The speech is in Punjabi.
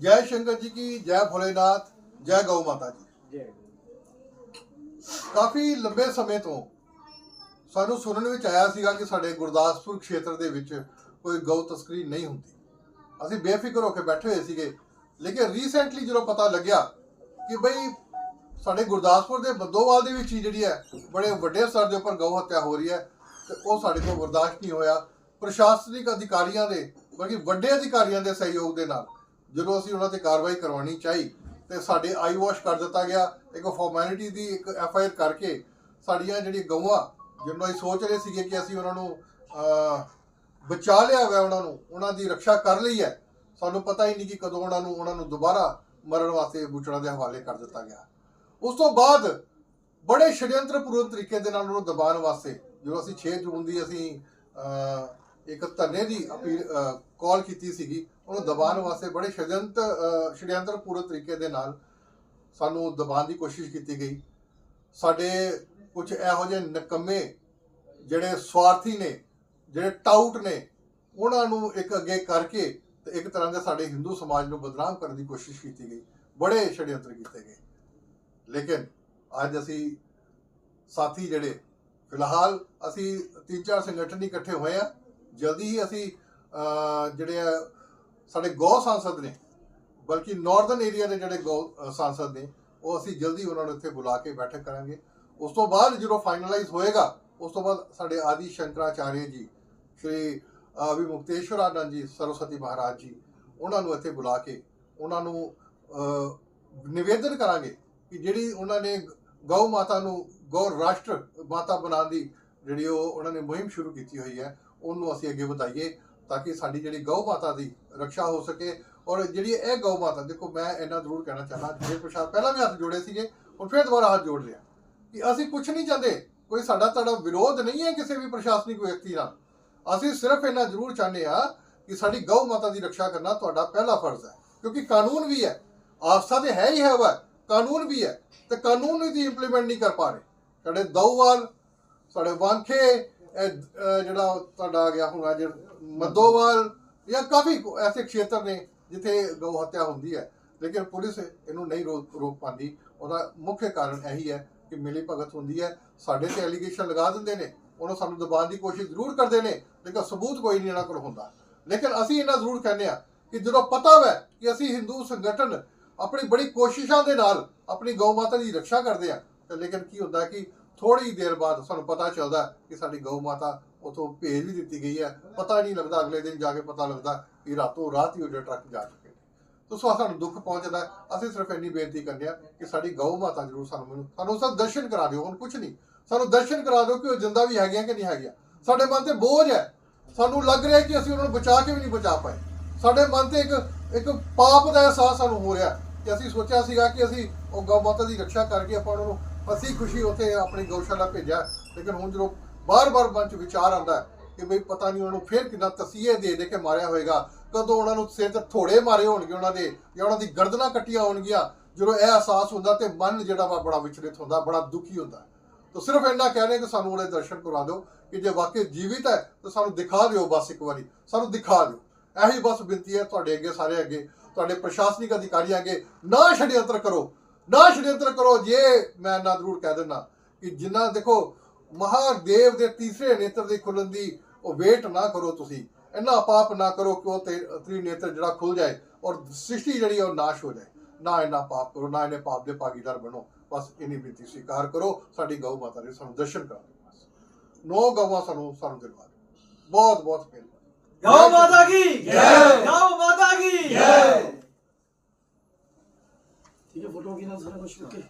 ਜੈ ਸ਼ੰਕਰ ਜੀ ਕੀ ਜੈ ਭੋਲੇਨਾਥ ਜੈ ਗਊ ਮਾਤਾ ਜੀ। ਕਾਫੀ ਲੰਬੇ ਸਮੇਂ ਤੋਂ ਸਾਨੂੰ ਸੁਣਨ ਵਿੱਚ ਆਇਆ ਸੀਗਾ ਕਿ ਸਾਡੇ ਗੁਰਦਾਸਪੁਰ ਖੇਤਰ ਦੇ ਵਿੱਚ ਕੋਈ ਗਊ ਤਸਕਰੀ ਨਹੀਂ ਹੁੰਦੀ। ਅਸੀਂ ਬੇਫਿਕਰ ਹੋ ਕੇ ਬੈਠੇ ਹੋਏ ਸੀਗੇ ਲੇਕਿਨ ਰੀਸੈਂਟਲੀ ਜਦੋਂ ਪਤਾ ਲੱਗਿਆ ਕਿ ਬਈ ਸਾਡੇ ਗੁਰਦਾਸਪੁਰ ਦੇ ਬੱਦੋਵਾਲ ਦੇ ਵਿੱਚ ਹੀ ਜਿਹੜੀ ਹੈ ਬੜੇ ਵੱਡੇ ਸਤਰ ਦੇ ਉੱਪਰ ਗਊ ਹੱਤਿਆ ਹੋ ਰਹੀ ਹੈ ਤੇ ਉਹ ਸਾਡੇ ਕੋਲ ਬਰਦਾਸ਼ਤ ਨਹੀਂ ਹੋਇਆ। ਪ੍ਰਸ਼ਾਸਨਿਕ ਅਧਿਕਾਰੀਆਂ ਦੇ ਬਲਕਿ ਵੱਡੇ ਅਧਿਕਾਰੀਆਂ ਦੇ ਸਹਿਯੋਗ ਦੇ ਨਾਲ ਜਦੋਂ ਅਸੀਂ ਉਹਨਾਂ ਤੇ ਕਾਰਵਾਈ ਕਰਵਾਉਣੀ ਚਾਹੀ ਤੇ ਸਾਡੇ ਆਈ ਵਾਸ਼ ਕਰ ਦਿੱਤਾ ਗਿਆ, ਇੱਕ ਫਾਰਮੈਲਿਟੀ ਦੀ ਇੱਕ ਐਫ ਆਈ ਆਰ ਕਰਕੇ ਸਾਡੀਆਂ ਜਿਹੜੀਆਂ ਗਊਆਂ, ਜਿਹਨਾਂ ਅਸੀਂ ਸੋਚ ਰਹੇ ਸੀਗੇ ਕਿ ਅਸੀਂ ਉਹਨਾਂ ਨੂੰ ਬਚਾ ਲਿਆ ਹੋਇਆ ਉਹਨਾਂ ਨੂੰ, ਉਹਨਾਂ ਦੀ ਰੱਖਿਆ ਕਰ ਲਈ ਹੈ, ਸਾਨੂੰ ਪਤਾ ਹੀ ਨਹੀਂ ਕਿ ਕਦੋਂ ਉਹਨਾਂ ਨੂੰ ਉਹਨਾਂ ਨੂੰ ਦੁਬਾਰਾ ਮਰਨ ਵਾਸਤੇ ਬੁਚੜਾ ਦੇ ਹਵਾਲੇ ਕਰ ਦਿੱਤਾ ਗਿਆ। ਉਸ ਤੋਂ ਬਾਅਦ ਬੜੇ ਸ਼ੜਯੰਤਰਪੂਰਨ ਤਰੀਕੇ ਦੇ ਨਾਲ ਉਹਨੂੰ ਦਬਾਉਣ ਵਾਸਤੇ, ਜਦੋਂ ਅਸੀਂ 6 ਜੂਨ ਦੀ ਅਸੀਂ ਇੱਕ ਧਰਨੇ ਦੀ ਅਪੀਲ ਕਾਲ ਕੀਤੀ ਸੀਗੀ। ਉਹਨੂੰ ਦਬਾਉਣ ਵਾਸਤੇ ਬੜੇ ਸ਼ੜਯੰਤਰ ਅਹ, ਸ਼ੜਯੰਤਰਪੂਰਨ ਤਰੀਕੇ ਦੇ ਨਾਲ ਸਾਨੂੰ ਦਬਾਉਣ ਦੀ ਕੋਸ਼ਿਸ਼ ਕੀਤੀ ਗਈ। ਸਾਡੇ ਕੁਝ ਇਹੋ ਜਿਹੇ ਨਕਮੇ ਜਿਹੜੇ ਸਵਾਰਥੀ ਨੇ ਜਿਹੜੇ ਟਾਊਟ ਨੇ ਉਹਨਾਂ ਨੂੰ ਇੱਕ ਅੱਗੇ ਕਰਕੇ ਤੇ ਇੱਕ ਤਰ੍ਹਾਂ ਦੇ ਸਾਡੇ ਹਿੰਦੂ ਸਮਾਜ ਨੂੰ ਬਦਨਾਮ ਕਰਨ ਦੀ ਕੋਸ਼ਿਸ਼ ਕੀਤੀ ਗਈ। ਬੜੇ ਛੜਯੰਤਰ ਕੀਤੇ ਗਏ। ਲੇਕਿਨ ਅੱਜ ਅਸੀਂ ਸਾਥੀ ਜਿਹੜੇ ਫਿਲਹਾਲ ਅਸੀਂ ਤਿੰਨ ਚਾਰ ਸੰਗਠਨ ਇਕੱਠੇ ਹੋਏ ਆ ਜਲਦੀ ਹੀ ਅਸੀਂ ਜਿਹੜੇ ਆ ਸਾਡੇ ਗੌ ਸੰਸਦ ਨੇ ਬਲਕਿ ਨਾਰਥਰਨ ਏਰੀਆ ਦੇ ਜਿਹੜੇ ਗੌ ਅਹ, ਸੰਸਦ ਨੇ ਉਹ ਅਸੀਂ ਜਲਦੀ ਉਹਨਾਂ ਨੂੰ ਇੱਥੇ ਬੁਲਾ ਕੇ ਬੈਠਕ ਕਰਾਂਗੇ। ਉਸ ਤੋਂ ਬਾਅਦ ਜਦੋਂ ਫਾਈਨਲਾਈਜ਼ ਹੋਏਗਾ ਉਸ ਤੋਂ ਬਾਅਦ ਸਾਡੇ ਆਦਿ ਸ਼ੰਕਰਾਚਾਰਿਆ ਜੀ ਸ਼੍ਰੀ ਅਹ, ਵਿਮੁਕਤੇਸ਼ਵਰ ਆਨੰਦ ਜੀ ਸਰਸਵਤੀ ਮਹਾਰਾਜ ਜੀ ਉਹਨਾਂ ਨੂੰ ਇੱਥੇ ਬੁਲਾ ਕੇ ਉਹਨਾਂ ਨੂੰ ਨਿਵੇਦਨ ਕਰਾਂਗੇ ਕਿ ਜਿਹੜੀ ਉਹਨਾਂ ਨੇ ਗਊ ਮਾਤਾ ਨੂੰ ਗੌ ਰਾਸ਼ਟਰ ਮਾਤਾ ਬਣਾਉਣ ਦੀ ਜਿਹੜੀ ਉਹ ਉਹਨਾਂ ਨੇ ਮੁਹਿੰਮ ਸ਼ੁਰੂ ਕੀਤੀ ਹੋਈ ਹੈ, ਉਹਨੂੰ ਅਸੀਂ ਅੱਗੇ ਵਧਾਈਏ ਤਾਂ ਕਿ ਸਾਡੀ ਜਿਹੜੀ ਗਊ ਮਾਤਾ ਦੀ ਰੱਖਿਆ ਹੋ ਸਕੇ। ਔਰ ਜਿਹੜੀ ਇਹ ਗਊ ਮਾਤਾ, ਦੇਖੋ ਮੈਂ ਇਹਨਾਂ ਜ਼ਰੂਰ ਕਹਿਣਾ ਚਾਹਨਾ ਜੇ ਪ੍ਰਸ਼ਾਦ ਪਹਿਲਾਂ ਵੀ ਹੱਥ ਜੋੜੇ ਸੀਗੇ, ਹੁਣ ਫਿਰ ਦੁਬਾਰਾ ਹੱਥ ਜੋੜ ਲਿਆ। ਕਿ ਅਸੀਂ ਕੁਝ ਨਹੀਂ ਚਾਹੁੰਦੇ, ਕੋਈ ਸਾਡਾ ਤੁਹਾਡਾ ਵਿਰੋਧ ਨਹੀਂ ਹੈ ਕਿਸੇ ਵੀ ਪ੍ਰਸ਼ਾਸਨਿਕ ਵਿਅਕਤੀ ਨਾਲ। ਅਸੀਂ ਸਿਰਫ ਇਹਨਾਂ ਜ਼ਰੂਰ ਚਾਹੁੰਦੇ ਆ ਕਿ ਸਾਡੀ ਗਊ ਮਾਤਾ ਦੀ ਰੱਖਿਆ ਕਰਨਾ ਤੁਹਾਡਾ ਪਹਿਲਾ ਫਰਜ਼ ਹੈ। ਕਿਉਂਕਿ ਕਾਨੂੰਨ ਵੀ ਹੈ, ਆਸਥਾ ਤੇ ਹੈ ਹੀ ਹੈ, ਵਾ, ਕਾਨੂੰਨ ਵੀ ਹੈ, ਤੇ ਕਾਨੂੰਨ ਨੂੰ ਦੀ ਇੰਪਲੀਮੈਂਟ ਨਹੀਂ ਕਰ ਪਾ ਰਹੇ। ਸਾਡੇ ਦਊਵਾਲ ਸਾਡੇ ਵਾਂਖੇ ਜਿਹੜਾ ਤੁਹਾਡਾ ਆ ਗਿਆ ਹੁਣ ਅੱਜ ਮੱਦੋਵਾਲ ਜਾਂ ਕਾਫੀ ਐਸੇ ਖੇਤਰ ਨੇ ਜਿੱਥੇ ਗਊ ਹੱਤਿਆ ਹੁੰਦੀ ਹੈ। ਲੇਕਿਨ ਪੁਲਿਸ ਇਹਨੂੰ ਨਹੀਂ ਰੋਕ ਰੋਕ ਪਾਉਂਦੀ। ਉਹਦਾ ਮੁੱਖ ਕਾਰਨ ਇਹੀ ਹੈ ਕਿ ਮਿਲੀ ਭਗਤ ਹੁੰਦੀ ਹੈ। ਸਾਡੇ ਤੇ ਐਲੀਗੇਸ਼ਨ ਲਗਾ ਦਿੰਦੇ ਨੇ। ਉਹਨੂੰ ਸਾਨੂੰ ਦਬਾਉਣ ਦੀ ਕੋਸ਼ਿਸ਼ ਜ਼ਰੂਰ ਕਰਦੇ ਨੇ, ਲੇਕਿਨ ਸਬੂਤ ਕੋਈ ਨਹੀਂ ਇਹਨਾਂ ਕੋਲ ਹੁੰਦਾ। ਲੇਕਿਨ ਅਸੀਂ ਇਹਨਾਂ ਜ਼ਰੂਰ ਕਹਿੰਦੇ ਆ ਕਿ ਜਦੋਂ ਪਤਾ ਹੈ ਕਿ ਅਸੀਂ ਹਿੰਦੂ ਸੰਗਠਨ ਆਪਣੀ ਬੜੀ ਕੋਸ਼ਿਸ਼ਾਂ ਦੇ ਨਾਲ ਆਪਣੀ ਗਊ ਮਾਤਾ ਦੀ ਰੱਖਿਆ ਕਰਦੇ ਆ ਤੇ ਲੇਕਿਨ ਕੀ ਹੁੰਦਾ ਕਿ ਥੋੜੀ ਦੇਰ ਬਾਅਦ ਸਾਨੂੰ ਪਤਾ ਚੱਲਦਾ ਕਿ ਸਾਡੀ ਗਊ ਮਾਤਾ ਉਥੋਂ ਭੇਜ ਵੀ ਦਿੱਤੀ ਗਈ ਹੈ। ਪਤਾ ਨਹੀਂ ਲੱਗਦਾ ਅਗਲੇ ਦਿਨ ਜਾ ਕੇ ਪਤਾ ਲੱਗਦਾ ਕਿ ਰਾਤੋਂ ਰਾਤ ਹੀ ਉਹ ਟਰੱਕ ਜਾ ਚੁੱਕੇ ਨੇ। ਤੋ ਸੋ ਸਾਨੂੰ ਦੁੱਖ ਪਹੁੰਚਦਾ ਅਸੀਂ ਸਿਰਫ ਇੰਨੀ ਬੇਨਤੀ ਕਰਦੇ ਆ ਕਿ ਸਾਡੀ ਗਊ ਮਾਤਾ ਜ਼ਰੂਰ ਸਾਨੂੰ ਮੈਨੂੰ ਸਾਨੂੰ ਸਭ ਦਰਸ਼ਨ ਕਰਾ ਦਿਓ, ਹੁਣ ਕੁਝ ਨਹੀਂ। ਸਾਨੂੰ ਦਰਸ਼ਨ ਕਰਾ ਦਿਓ ਕਿ ਉਹ ਜਿੰਦਾ ਵੀ ਹੈਗੀਆਂ ਕਿ ਨਹੀਂ ਹੈਗੀਆਂ। ਸਾਡੇ ਮਨ ਤੇ ਬੋਝ ਹੈ। ਸਾਨੂੰ ਲੱਗ ਰਿਹਾ ਕਿ ਅਸੀਂ ਉਹਨਾਂ ਨੂੰ ਬਚਾ ਕੇ ਵੀ ਨਹੀਂ ਬਚਾ ਪਾਏ। ਸਾਡੇ ਮਨ ਤੇ ਇੱਕ ਇੱਕ ਪਾਪ ਦਾ ਅਹਿਸਾਸ ਸਾਨੂੰ ਹੋ ਰਿਹਾ ਕਿ ਅਸੀਂ ਸੋਚਿਆ ਸੀਗਾ ਕਿ ਅਸੀਂ ਉਹ ਗਊ ਮਾਤਾ ਦੀ ਰੱਖਿਆ ਕਰਕੇ ਆਪਾਂ ਉਹਨਾਂ ਨੂੰ ਅਸੀਂ ਖੁਸ਼ੀ ਉੱਥੇ ਆਪਣੀ ਗਊਸ਼ਾਲਾ ਭੇਜਿਆ, ਲੇਕਿਨ ਹੁਣ ਜਦੋਂ ਬਾਰ-ਬਾਰ ਮਨ ਚ ਵਿਚਾਰ ਆਉਂਦਾ ਕਿ ਬਈ ਪਤਾ ਨਹੀਂ ਉਹਨਾਂ ਨੂੰ ਫੇਰ ਕਿੰਨਾ ਤਸੀਹੇ ਦੇ ਦੇ ਕੇ ਮਾਰਿਆ ਹੋਏਗਾ, ਕਦੋਂ ਉਹਨਾਂ ਨੂੰ ਸਿਰ ਤੇ ਥੋੜੇ ਮਾਰੇ ਹੋਣਗੇ ਉਹਨਾਂ ਦੇ ਜਾਂ ਉਹਨਾਂ ਦੀ ਗਰਦਨਾਂ ਕੱਟੀਆਂ ਹੋਣਗੀਆਂ, ਜਦੋਂ ਇਹ ਅਹਿਸਾਸ ਹੁੰਦਾ ਤੇ ਮਨ ਜਿਹੜਾ ਵਾ ਬੜਾ ਵਿਚਲਿਤ ਹੁੰਦਾ, ਬੜਾ ਦੁਖੀ ਹੁੰਦਾ। ਤਾਂ ਸਿਰਫ ਇੰਨਾ ਕਹਿ ਰਹੇ ਕਿ ਸਾਨੂੰ ਉਹਦੇ ਦਰਸ਼ਨ ਕਰਾ ਦਿਓ, ਕਿ ਜੇ ਵਾਕਈ ਜੀਵਿਤ ਹੈ, ਤਾਂ ਸਾਨੂੰ ਦਿਖਾ ਦਿਓ ਬਸ ਇੱਕ ਵਾਰੀ, ਸਾਨੂੰ ਦਿਖਾ ਦਿਓ। ਇਹੀ ਬਸ ਬੇਨਤੀ ਹੈ ਤੁਹਾਡੇ ਅੱਗੇ, ਸਾਰੇ ਅੱਗੇ, ਤੁਹਾਡੇ ਪ੍ਰਸ਼ਾਸਨਿਕ ਅਧਿਕਾਰੀਆਂ ਅੱਗੇ ਨਾ ਛੜਯੰਤਰ ਕਰੋ। ਨਾ ਸ਼ਿਰੇਂਦਰ ਕਰੋ ਜੇ ਮੈਂ ਨਾ ਜ਼ਰੂਰ ਕਹਿ ਦਿੰਦਾ ਕਿ ਜਿੰਨਾ ਦੇਖੋ ਮਹਾਦੇਵ ਦੇ ਤੀਸਰੇ ਨੇਤਰ ਦੀ ਖੁੱਲਣ ਦੀ ਉਹ ਵੇਟ ਨਾ ਕਰੋ ਤੁਸੀਂ। ਇੰਨਾ ਪਾਪ ਨਾ ਕਰੋ ਕਿ ਉਹ ਤ੍ਰੀ ਨੇਤਰ ਜਿਹੜਾ ਖੁੱਲ ਜਾਏ ਔਰ ਸ੍ਰਿਸ਼ਟੀ ਜਿਹੜੀ ਉਹ ਨਾਸ਼ ਹੋ ਜਾਏ। ਨਾ ਇੰਨਾ ਪਾਪ ਕਰੋ ਨਾ ਇਹਨੇ ਪਾਪ ਦੇ ਭਾਗੀਦਾਰ ਬਣੋ। ਬਸ ਇਨੀ ਬੇਨਤੀ ਸਵੀਕਾਰ ਕਰੋ। ਸਾਡੀ ਗਊ ਮਾਤਾ ਦੇ ਸਾਨੂੰ ਦਰਸ਼ਨ ਕਰਾਓ। ਨੋ ਗਊਆਂ ਸਾਨੂੰ ਸਾਨੂੰ ਦਿਲਵਾ ਬਹੁਤ ਬਹੁਤ ਮਿਹਰਬਾਨੀ। ਗਊ ਮਾਤਾ ਕੀ? ਜੈ। ਗਊ ਮਾਤਾ ਕੀ? ਜੈ। 이제 못 오기는 사람을 쉽게